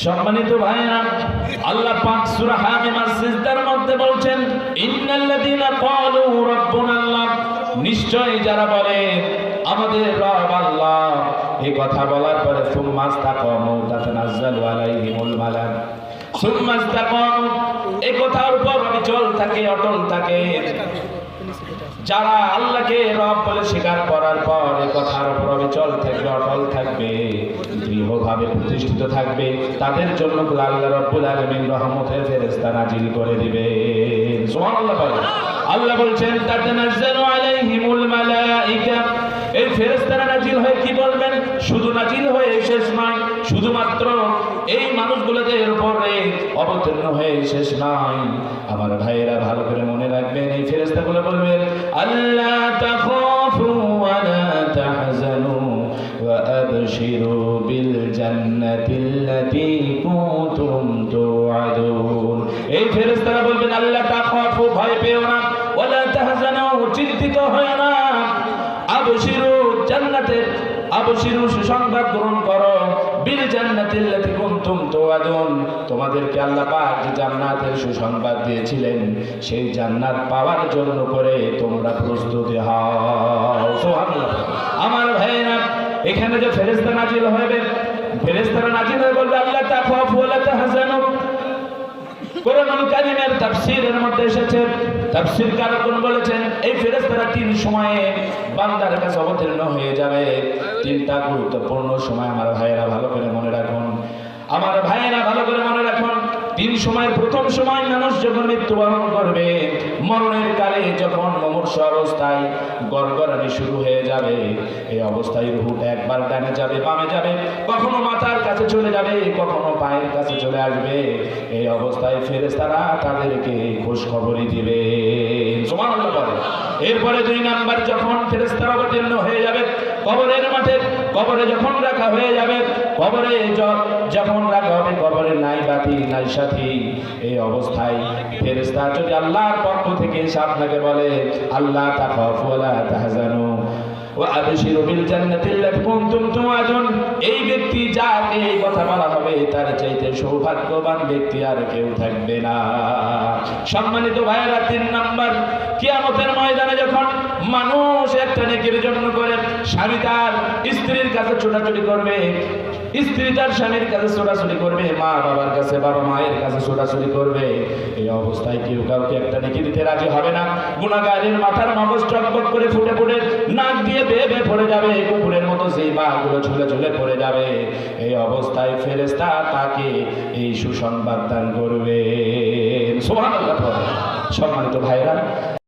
সম্মানিত ভাইরা আল্লাহ পাক সূরা হামিমা সিজদার মধ্যে বলছেন, ইন্নাল্লাযীনা ক্বালু রাব্বুনাল্লাহ। নিশ্চয় যারা বলে, আমাদের রব আল্লাহ। এই কথা বলার পরে সুম্মা ইসতাকামু তাতানাজ্জালু আলাইহিমুল মালাক। সুম্মা ইসতাকামু এই কথার উপর অবিচল থাকে, অটল থাকে। যারা আল্লাহকে রব বলে স্বীকার করার পর এ কথার উপর অবিচল থাকবে, অটল থাকবে, দৃঢ়ভাবে প্রতিষ্ঠিত থাকবে, তাদের জন্য আল্লাহ রব্বুল আলামিন রহমতের ফেরেশতা নাজিল করে দিবে। সুবহানাল্লাহ আল্লাহ বলছেন, তাতানাজ্জালু আলাইহিমুল মালাইকা। এই ফেরেশতারা নাজিল হয়ে কি বলবেন? শুধু নাজিল হয়ে শেষ নয়, শুধুমাত্র এই মানুষগুলোদের উপরে অবতীর্ণ হয়ে শেষ নাই। আমার ভাইয়েরা ভালো করে মনে রাখবেন, এই ফেরেশতাগুলো বলবেন আল্লাহ তাখাফু ওয়া লা তাহজানু ওয়া আবশিরু বিল জান্নাতিল্লাতী কুনতুম তুআদুন এই ফেরেশতারা বলবেন আল্লাহ তাখাফু, ভয় পেও না। ওয়া লা তাহজানু, চিন্তিত হয় না। আবশিরু জান্নাতের আবশিরু সুসংবাদ গ্রহণ করো। বিল জান্নাতিল্লাতি কুনতুম তুআদুন তোমাদেরকে আল্লাহ পাক যে জান্নাতের সুসংবাদ দিয়েছিলেন, সেই জান্নাত পাওয়ার জন্য করে তোমরা প্রস্তুতি হও। সুবহানাল্লাহ। আমার ভাইরা এখানে যে ফেরেশতা নাজিল হবে, ফেরেশতারা নাজিল হয়ে বলবে, আল্লাহ তাখাফু ওয়া লা কোরআনুল কারীমের তাফসীরের মধ্যে এসেছে। তাফসীর কারকগণ বলেছেন, এই ফেরেশতারা তিন সময়ে বান্দার কাছে অবতীর্ণ হয়ে যাবে। তিনটা গুরুত্বপূর্ণ সময়, আমার ভাইয়েরা ভালো করে মনে রাখুন। আমার ভাইয়েরা ভালো করে তিন সময়ের প্রথম সময় মানুষ যখন মৃত্যুবরণ করবে, মরণের কালে যখন মমূর্ষ অবস্থায় গড়গড়ানি শুরু হয়ে যাবে, এই অবস্থায় রুহুটা একবার ডানে যাবে, বামে যাবে, কখনো মাথার কাছে চলে যাবে, কখনো পায়ের কাছে চলে আসবে, এই অবস্থায় ফেরেশতারা তাদেরকে খোঁজ খবরই দিবে বলে। এরপরে দুই নাম্বার, যখন ফেরেশতারা অবতীর্ণ হয়ে কবরের মাঠে, কবরে যখন রাখা হয়ে যাবে, কবরে যখন রাখা হবে, কবরে নাই বাতি, নাই সাথী। এই অবস্থায় ফেরেশতা যদি আল্লাহর পক্ষ থেকে এসে আপনাকে বলে, আল্লাহ তাখাফু ওয়া লা তাহজানু এই ব্যক্তি যাকে এই কথা বলা হবে, তার চাইতে সৌভাগ্যবান ব্যক্তি আর কেউ থাকবে না। সম্মানিত ভাইয়েরা, তিন নাম্বার, কিয়ামতের ময়দানে যখন মানুষ একটা নেকির জন্য করে। স্বামী তার স্ত্রীর কাছে ছোটাছুটি করবে। স্ত্রী তার স্বামীর কাছে ছোটাছুটি করবে। মা বাবার কাছে, বাবা মায়ের কাছে ছোটাছুটি করবে। এই অবস্থায় কেউ কাউকে একটা নেকি দিতে রাজি হবে না। গুণাগারের মাথার মগজ টকবক করে ফুটে ফুটে নাক দিয়ে বেয়ে বেয়ে পড়ে যাবে। কুকুরের মতো সেই বাগুলো ঝুলে ঝুলে পড়ে যাবে। এই অবস্থায় ফেরেস্তা তাকে এই সুসংবাদ দান করবে সম্মানিত ভাইরা